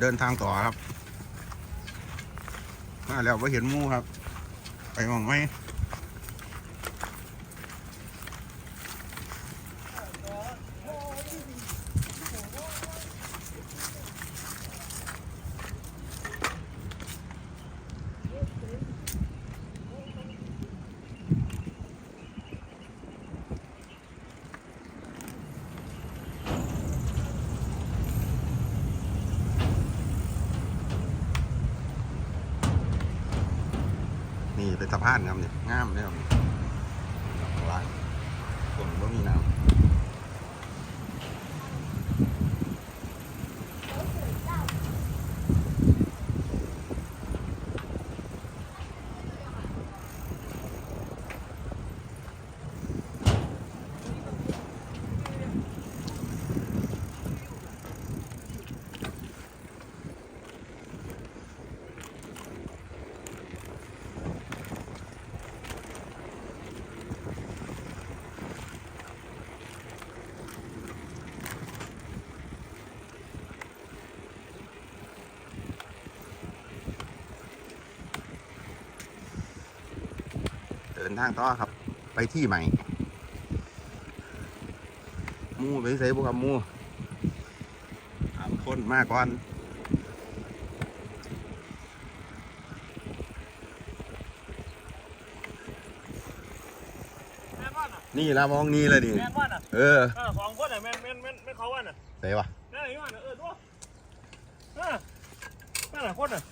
เดินทางต่อครับมาแล้วไ่เห็นมูครับ ไปมองไหมานครับนี่งามเลยครับข้างล่างฝนก็มีน้ำ เดินทางต่อครับ ไปที่ใหม่หมูไปใส่พวกกับหมูสามคนมาก่อนแม่นบ้านอะนี่ละมองนี่เลยดิแม่นบ้านอะเออเออสองคนอะแม่นแม่นแม่นแม่นเขาวันอะใส่ปะนั่นอะไรวันอะเออดูเออนั่นอะคนอะ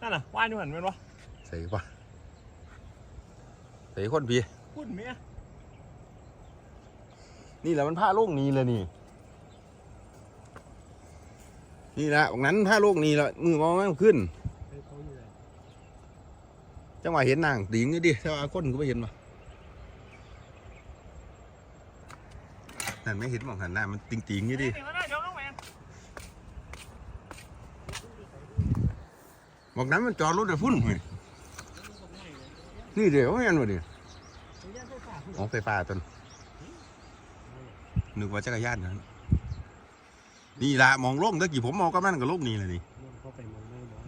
นั่นอะว่ายนี่หันแม่นวะใส่ปะใส่คนพี่พูดเมียนี่แหละมันผ้าโลกนี้เลยนี่ นี่แหละตรงนั้นผ้าโลกนี้ละมือมองไม่ขึ้นเขาอยู่ไหนจังหวะเห็นนางติงนี่ดิแต่ว่าคนก็ไม่เห็นมานั่นไม่เห็นมองหันหน้ามันติงติงๆนี่ดิเดี๋ยวนะเดี๋ยวน้องแมนบอกนั้นมันจอดรถแต่พุ่นเฮ้ย นี่เดี๋ยวไม่ยันวะดิอ๋อไฟฟ้าตนนึกว่าจักรยานนะนี่ละมองโลกตะกี้ผมมองก็มันกับโลกนี้เลยนี่เขาไปมองไม่หมอ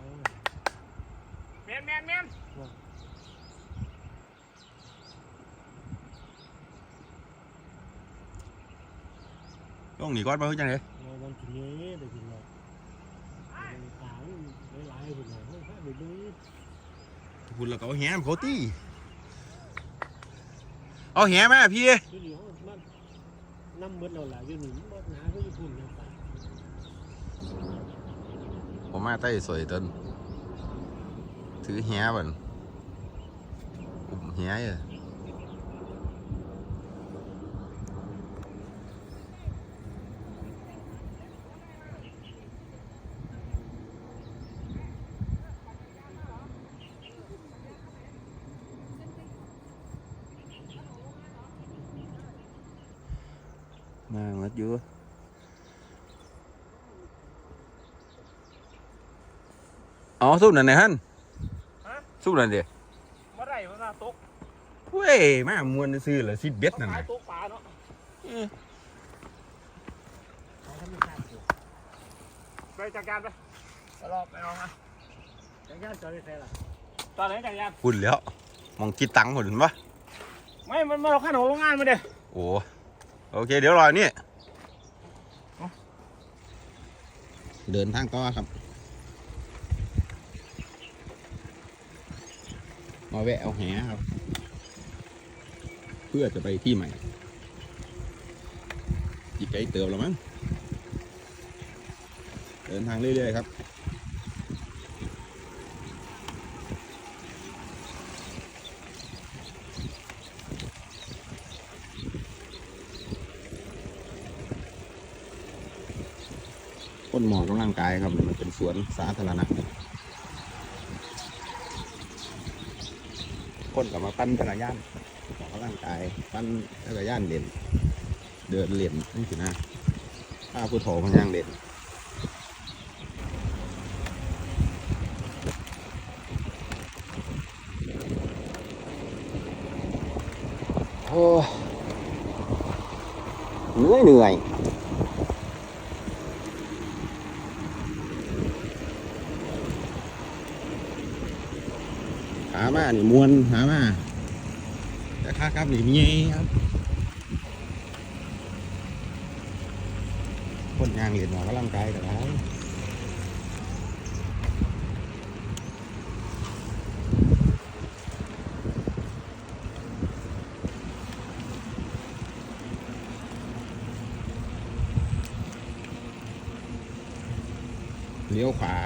แมนแมนแมนโลกนี้ก้อนมาเพื่อจังไงเราวันทีนี้ได้กินเราตาหลายๆ คนเลยเขาไปดูพุ่นแล้วก็เอาแหมเขาตีเอาแหมาพี่ที่นี่เขามันน้ำมืดเราหลายอยู่นี่มันหนาก็ญี่ปุ่นเนี่ยตาผมมาใต้สวยต้นถือแหบันอุ้มแหเออ อ๋อซุปนั่นไงฮันซุปนั่นเดีมาได้มาตกเว้ยมามวนซื้อเหรอสิเบ็ดนั่นขาน่ะยตกปลาเนาะเขาทำไม่ขาดอยู่ไปจัดการไปไปรอไปรอมาแต่ย่านจอดได้ใครล่ะตอนไหนจัดการหุ่นแล้วมองคิดตังค์หุ่นปะไม่ มันมาเราขั้นของโรงงานมาเด้โอ้โอเค เดี๋ยวรอนี่เดินทางต่อครับ มาแวะเอาแหครับ เพื่อจะไปที่ใหม่อีกไกลเติบแล้วมั้งเดินทางเรื่อยๆครับต้นหมอกกำลังกายครับมันเป็นสวนสาธารณะ คนกับมาปั้นจักรยานออกกำลังกายปั้นจักรยานเล่น เดินเล่นนี่สินะถ้าผู้โถมันยังเล่นโอ้เหนื่อยเหนื่อย มานี่มวนหามาแต่ค่าครับนี่มีครับ คนยางเหรียญหมอกำลังกายกันแล้วเลี้ยวขวา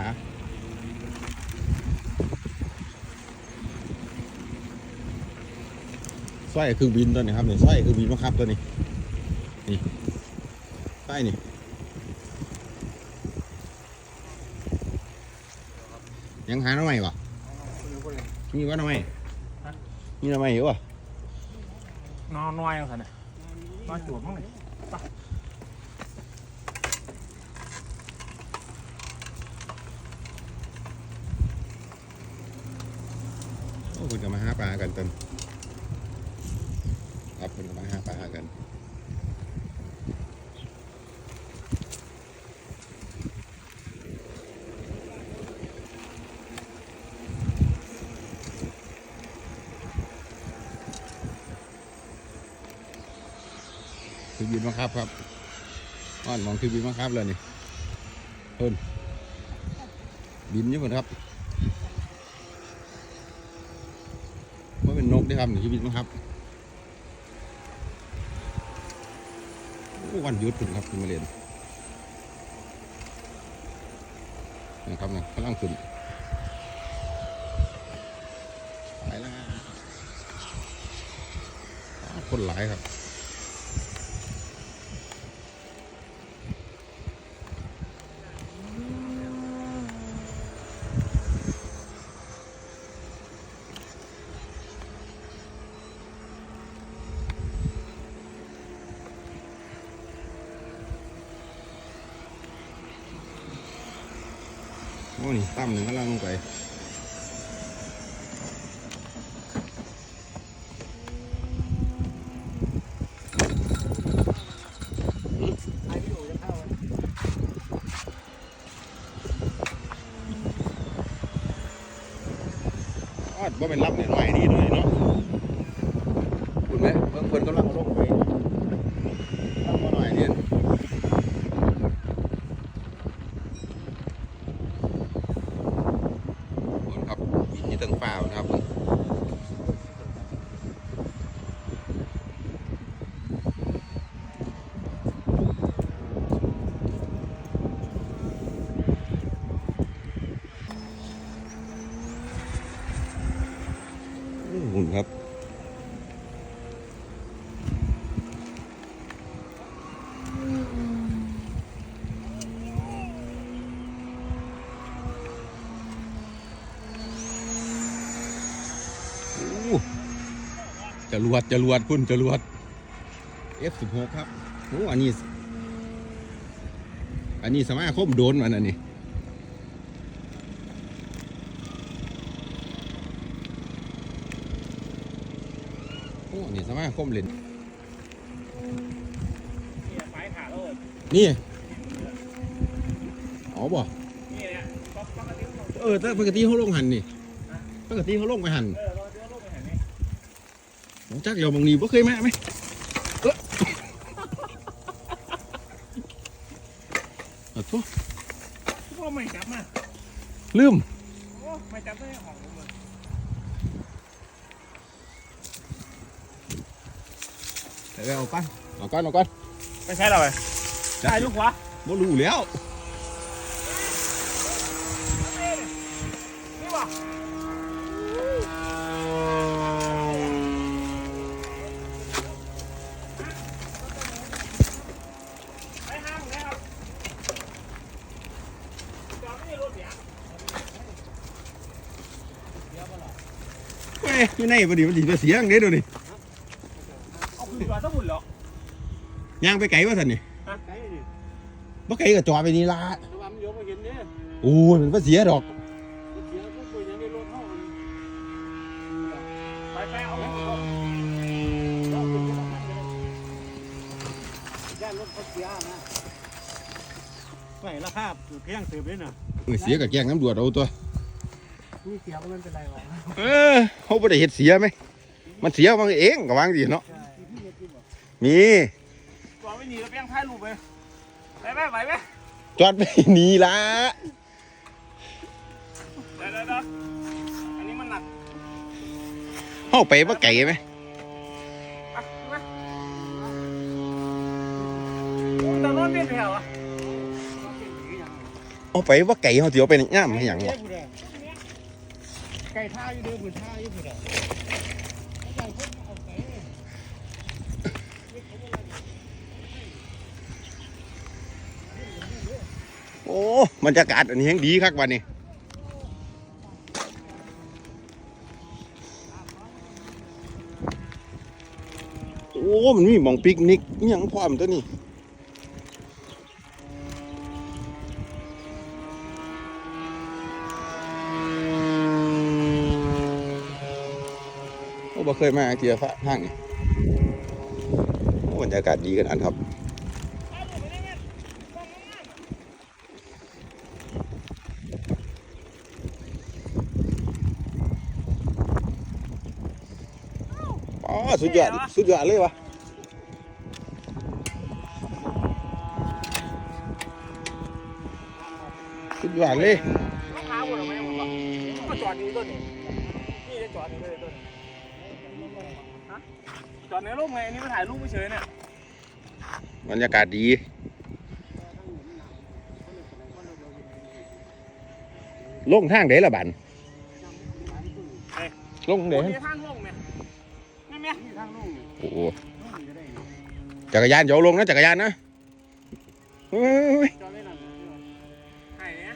สร้อยคือบินตัวนี้ครับนี่สร้อยคือบินบังคับตัวนี้ นี่สร้อยนี่ยังหาหน่อไม้ปะมีว่าหน่อไม้มีหน่อไม้อยู่ปะนอนน้อยเอาค่ะเนี่ยนอนจวบมั้งเลยโอ้คุณจะมาหาปลากันเต็มครับคุณจะมาหาปลากันคือ บินมาครับครับอ้อนมองคือบินมาครับเลยนี่เพิ่นบินอยู่หมดครับว่เป็นนกได้ครับหนึ่งชีวิตมั้งครับวันยุดขึ้นครับคุณมาเรียนนะครับนะกำลังขึ้นไปแล้วคนหลายครับ นี่ตั้มหนึ่งก็ล่างลงไปบ่เป็นรับเนี่ยหน่อยเนาะคุณไหมเพิ่งเพิ่นกำลังเอาลงไปรับมาหน่อยเนี่ย บนครับมีที่ตั้งฟ้าวนะครับหุ่นครับ โอ้ จรวดจรวดคุณจรวด F16 ครับโอ้อันนี้ อันนี้สมาคมโดนมันอันนี้โอ้อันนี้สมาคมเล่นนี่ไฟขาโลดนี่อ๋อบ่นี่เนี่ยป๊อกป๊อกกระดิ่งเออแต่ปกติเขาลงหันนี่ปกติเขาลงไปหัน จักเดี๋ยวบางนีบ่เคยมาไหมเออเอาทุพวกไม่จับมาลืมโอ้ไม่จับได้ของผมเลยเดี๋ยวเอาก้อนเอาก้อนเอาก้อนไม่ใช่เราเลยได้ลูกวะบ่รู้แล้ว เฮ้ยอยู่ในพอดีมันดีตัวเสียงเด้ดูนี่เอาคุณจอดสมุนเหรอย่างไปไกลว่าท่านนี่ไก่ดิบ่ไกลก็จอดไปนี่ละระวังมันโยกมาเห็นเนี่ยโอ้ยมันบ่เสียดอกเสียพวกคุยยังได้รถเท่ากันไปไปเอาย่านรถเขาเสียนะไม่ราคาเพียงเติมเลยนะเออเสียกับแกงน้ำดวดเอาตัว นี่เสียก็มันเป็นไรหรอกเออเขาบ่ได้เฮ็ดเสียไหมมันเสียมันเองก็วางดีเนาะใช่มีตัวไม่หนีแล้วไปยังท้ายลูกไปไปไหมไหวไหมจอดไปหนีละเดี๋ยวเดี๋ยวเดี๋ยวอันนี้มันหนักเฮาไปบ่ไกลไหมอะมาโอ้ตอนนอนเปลี่ยนแถวอะเอาไปบ่ไกลเฮาสิเอาไปย่ามให้หยังวะ ไก่ท่าอยู่เดิมเหมือนท่าอยู่เดิมโอ้บรรยากาศอันนี้แฮงดีคักบัดนี้โอ้ มันมีหม่องปิกนิกยังพร้อมตัวนี้ เคยมาเที่ยวฟ้าทางนี้โอ้บรรยากาศดีขนาดครับอ๋อสุดยอดสุดยอดเลยวะสุดยอดเลยลูกค้าหมดหรือไหมดหรอกก็จอดอยู่ต้นนี้จะจอดอยู่เลยต้นฮะ จอดในร่มไงอันนี่มาถ่ายรูปเฉยๆเนี่ยบรรยากาศดี ลงทางเดละบันลงโอ้เดยทางลงเนี่ยนี่ไหมที่ทางลุ่งโอ้โหลุ่งจะได้จักรยานเดี๋ยวลงนะจักรยานนะเฮ้ย จอดไม่นาน ไอ้เนี่ย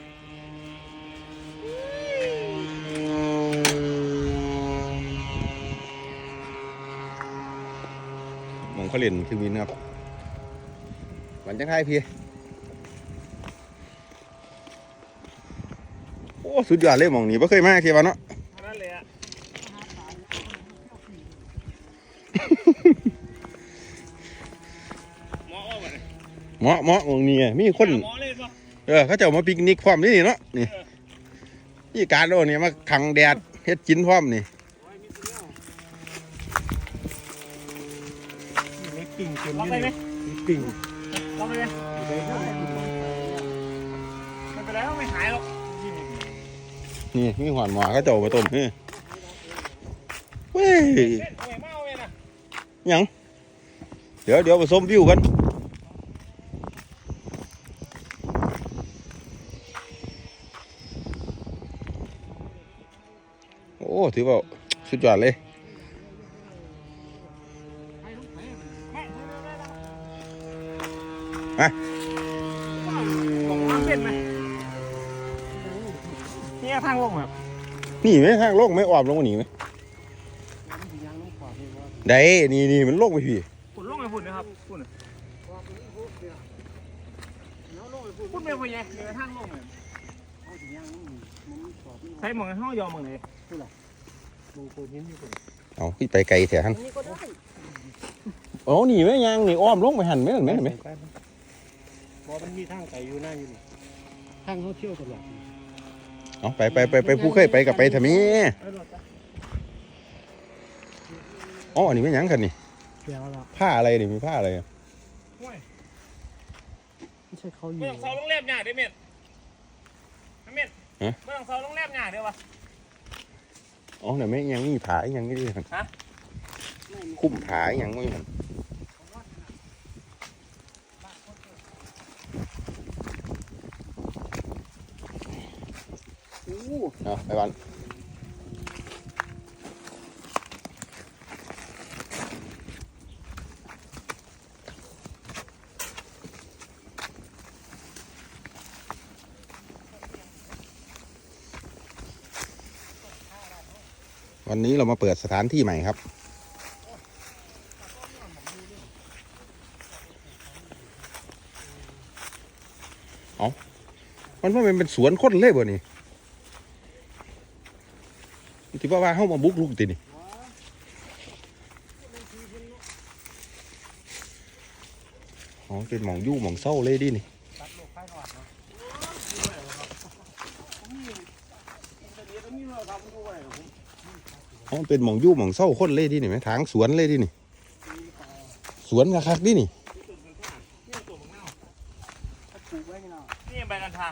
หมอง เขาเล่นเครื่องบินครับวันจังไทยพี่ โอ้สุดยอดเลยหมองนี้ไ่เคยมาเที่ยวเนาะเท่านั้นเลยอะหมออ้อมอะเนี่ยเหมาะเหมาะหมองนี้ไงมีคน หมอเลยป่ะเออเขาจะเอามาปิกนิกพร้อมนี่นี่เนาะนี่นี่การโอ้นี่มาขังแดดเฮ็ดกินพร้อมนี่ ปิ่งเต็มล็อกอไปยู่ไหมเลยปิ่งล็อกไปไหมไม่เป็นไรไม่หายหรอกนี่มีหอนหมอเขาจะเอามาต้มนี่เว้ยเล่นเอาไงมาเอาไงนะหยังเดี๋ยวเดี๋ยวไปส้มวิวกันโอ้ถือว่าสุดยอดเลย นี่ไหมทางโลกไม่ออมลงกว่านี้ไหมยางลูกขวาเลยว่าได้นี่นี่มันโลกไปพี่ฝุ่นลงไงฝุ่นนะครับฝุ่นขวาเป็นพวกเดียวแล้วลงไปพูดฝุ่นเป็นฝุ่นไงเดี๋ยวทางลงเลยเอาถึงยางลูกมันขวาเป็นใช้หมองห้องยอมหมองไหนดูโคหินอยู่คนเอาพี่ไปไกลแถวหันนี่ก็ได้อ๋อนี่ไหมยังนี่อ้อมลงไปหันไหมเห็นไหมเห็นไหมบอมันมีทางไก่อยู่หน้าอยู่นี่ทางเขาเที่ยวตลอด เอาไปไปไปไปผู้เคยไปกับไปทำไมไปรถจ้ะอ๋ออันนี้ไม่ยังกันนี่เดี๋ยวละผ้าอะไรนี่มีผ้าอะไรอะห่วยไม่ใช่เขาอยู่เมื่อต้องเซาโรงแรมหยาเด้เม็ดเม็ดเมื่อต้องเซาโรงแรมหยาเด้วะอ๋อเนี่ยไม่ยังมีผาอีกยังนี่ด้วยกันฮะคุ้มผาอีกยังไม่หัน เอาไปวันวันนี้เรามาเปิดสถานที่ใหม่ครับมันว่ามันเป็นสวนคนเลยบ่นี่ ที่ว่าว่าเข้ามาบุกลุกตินี่อ๋อเป็นหมองยู่หมองเศร้าเลยดินี่อ๋อเป็นหมองยู่หมองเศร้าคนเลยที่นี่ไหมทางสวนเลยที่นี่ สวนกะคักดินี่ นี่ตัวมึงเน่า ถ้าปลูกไว้ก็เนาะ นี่ใบกัญชา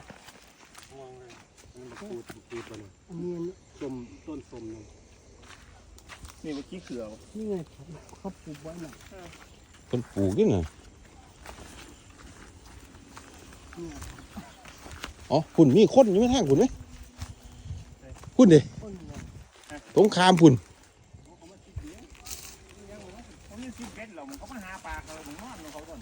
มองเลยมันปลูกปลูกมันอันนี้ส้มต้นส้มเนี่ย นี่เมื่อกี้เขือ นี่ไงเขาปลูกไว้น่ะคนปลูกนี่น่ะอ๋อคุณมีคนอยู่ไหมทางคุณไหมคุณดิต้นเนี่ยตรงคามคุณ ผมนี่ซิเบ็ดเรามันก็มาหาปลาเขามึงนอนเขาก่อน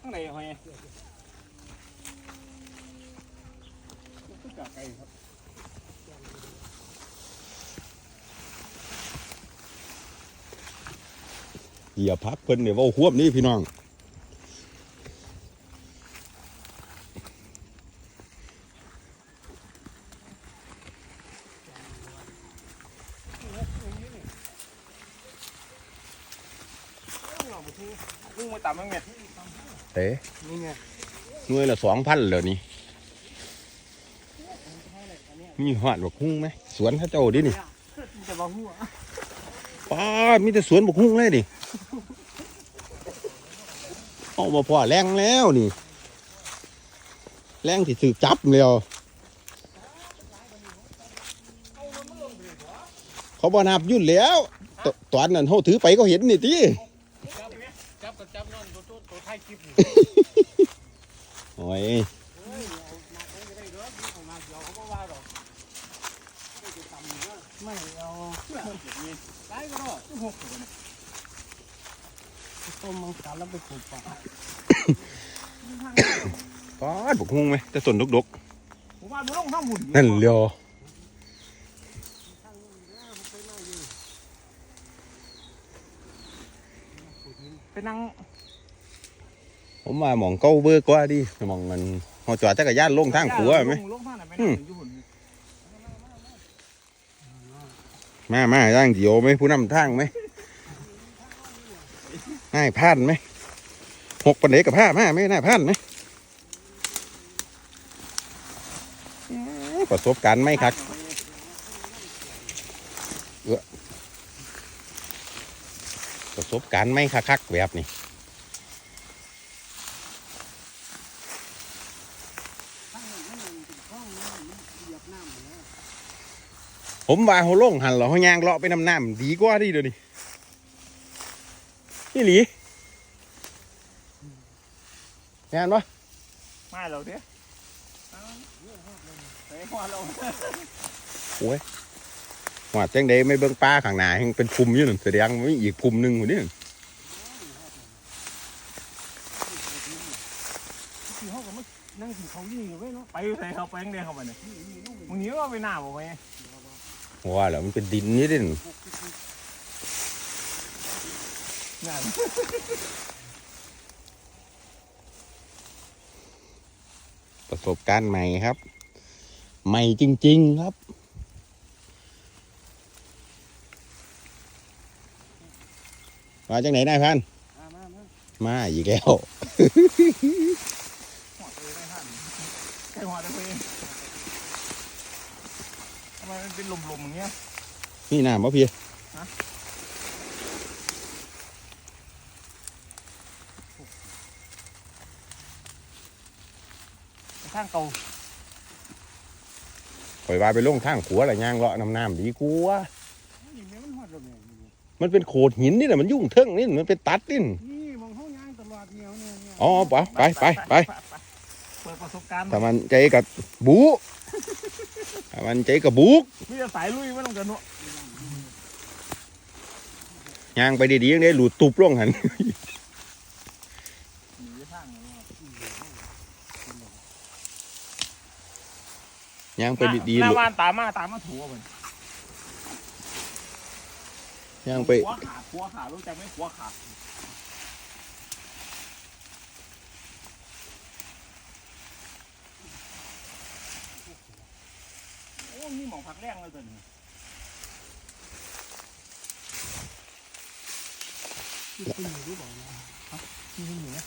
ข้างในหอยกะไก่ครับ เหยียบพักเพิ่นเนี่ยเว่าควบนี่พี่น้องกุ้งมาต่ำมั้งเนี่ยเต๋นี่ไงหน่วยละสองพันเลยนี่มีหอดบักฮุ้งไหมสวนเข้าเจ้าดินี่จะบอกหัวป้าดมีแต่สวนบักฮุ้งเลยดิ เอามาพอแรงแล้วนี่ แรงที่ถือจับแล้วเขาบอนับยุ่นแล้วตตอนนั้นเขาถือไปก็เห็นนี่ทีจับกับจับนอนตัวตัวท้ายคลิปโอ้ยเอาได้ก็ได้เด้อเอามาเดี๋ยวเขาก็ว่าดอกไม่ได้ทำเด้อไม่เอา ตายก็รอดหกคนต้มมังสาแล้วไปปลูกป่าป้าดบักฮุ้งไหมแต่ต้นดกผมว่ามันต้องทั้งหุ่นๆนั่นเลียวไปนั่งผมมาหมองเก้าเบอร์กว่าดิหมองมันหอจอดจักรยานลงทางขัวไหม ลงทางไหนไปนั่งอยู่หุ่นมามาย่างเดียวไหมผู้นำทางไหม น่ายพลาดไหมหกปันเดกับผ้ามาไม่น่าพลาดไหมประสบการณ์ไหมครับเออประสบการณ์ไหมคักๆแบบนี้ข้างนี้มันเป็นคลองน้ำมันเหยียบนี้ผมว่าเขาลงหันเหรอเขายางเลาะไปน้ำน้ำดีกว่าดิเดี๋ยวนี้ นี่หลีงานวะมาเราเด้อไปหัวเราหวาดจังใดไม่เบิ่งปลาข้างหน้ายังเป็นภูมิอยู่นั่นแสดงว่ามีอีกภูมิหนึ่งอยู่นี่ที่เขาก็มานั่งกินเขาวยี่อยู่ไว้เนาะไปใส่เขาไปยังเดียวเขาไปเนี่ยมึงหนีว่าไปหน้าบ่ไปว่าแล้วมันเป็นดินนี่ดิ งานประสบการณ์ใหม่ครับ ใหม่จริง ๆครับมาจากไหนนายพันธุ์มามามามาอีกแล้วหัวเลยได้ท่านแค่หัวได้ไปทำไมมันเป็นลมๆอย่างเงี้ย นี่น้ำมะเพีย ทางเก่าปล่อยว่าไปลงทางขัวอะไรย่างเลาะน้ำน้ำดีกว่านี่แม่มันหอดแล้วแม่นี่มันเป็นโขดหินนี่แหละมันยุ่งเทิงนี่มันเป็นตัดนี่นี่มองเขาย่างตลอดเนี่ยเนี่ยเนี่ยอ๋อไปไปไปไปเปิดประสบการณ์ถ้ามันใจกับบูถ้ามันใจกับบุกมีแต่สายลุยไม่ต้องกันเนาะย่างไปดีๆยังได้หลุดตุบลงหันหนีทางเนาะ ย่างไปดีๆหหน้าลุดบ้านตามมาตามมาถูอะมันย่างไป หัวขาดหัวขาดรู้จักไหมหัวขาดโอ้มีหมองผักแรงเลยตัวนี้ที่ตีรู้บอกนะที่นี่เนี่ย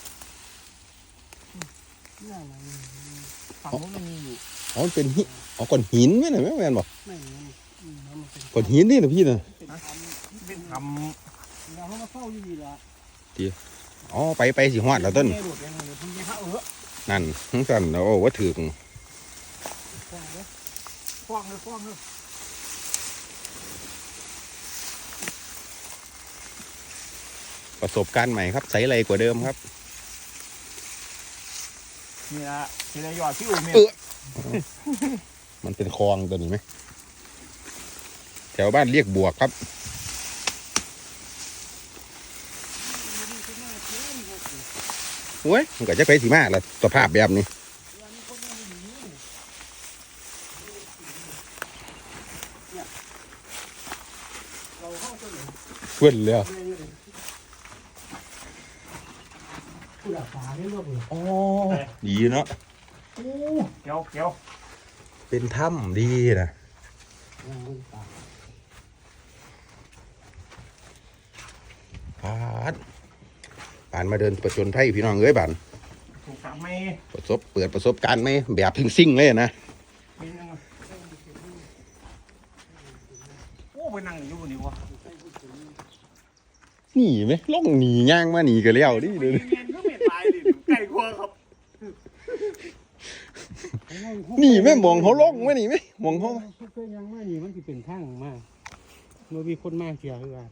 เนี่ยนะฝั่งนู้นมันมีอยู่ อ๋อมันเป็นหิอ๋อก้อนหินไหมน่ะแม่แม่นบอกไม่เหมือนอืมแล้วมันเป็นก้อนหินนี่นะพี่นะเป็นทเป็นทำแล้วเขามาเฝ้าอยู่ดีละอ๋อไปไปสิฮอดแล้วต้นแม่หลุดยังไงเดี๋ยวพุ่งไปเข้าเออนั่นทั้งสั่นแล้วโอ้ว่าถึกฟองเลยฟองเลยฟองเลยประสบการณ์ใหม่ครับใสไรกว่าเดิมครับำนี่ละทีละหยอดที่อู่เมียเออ มันเป็นคลองตัวนี้ไหมแถวบ้านเรียกบวกครับโอ้ยมันก็จะไปสีมาละสภาพแบบนี้เราเข้าตัวไหนเพื่อนเลยผู้ดับฟ้าเนี่ยลูกเลยอ๋อดีเนาะ โอ้เกี่ยวเกี่ยวเป็นถ้ำดีนะยางมันตาปานปานมาเดินประจนไพ่พี่น้องเอ้ยบานถูกสามไม่ประสบเปิดประสบการณ์ไหมแบบพิงซิ่งเลยนะมีนึงโอ้ไปนั่งอยู่บนนี้วะหนีไหมล่องหนีย่างมาหนีกันแล้วดิเมเดี๋ยวนี้นก็เม็ดตายดิไก่กลัวครับห นีไหม่มองเขาล่องไหมหนีไหมมองเขาเพื่อนยังไม่นี่มันจะเป็นทางมากเมื่อมีคนมากเสียคือกัน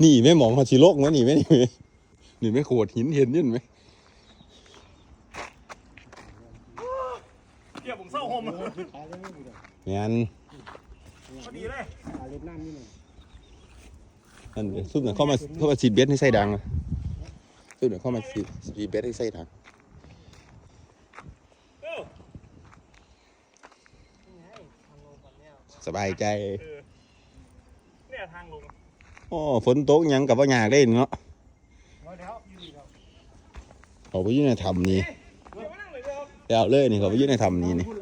หนีไหม่มองเขาชีโลกไหมหนีไหมหนีไหมหนีไหม่โขดหินเห็นยันไหมเดี๋ยวผมเศร้าโฮมเออตายแล้วไม่ได้งั้นพอดีเลยตายเล็บน้ำนี่หน่อยนั่นเดี๋ยวซุ่มเนี่ยเข้ามาเข้ามาฉีดเบสให้ไส้ดังอะซุ่มเนี่ยเข้ามาฉีดฉีดเบสให้ไส้ดัง เออ นี่ไงทางลงก่อนแล้ว สบายใจ เออเนี่ยทางลงอ๋อฝนตกหยังกับว่ายากได้เนาะแล้วเดี๋ยวอยู่ดีครับเขาไปอยื่ในถ้ำนี่เดี๋ยวมานั่งเลยเดี๋ยวแล้วเลยนี่เขาไปอยื่ในถ้ำนี่นี่ พูดแล้ว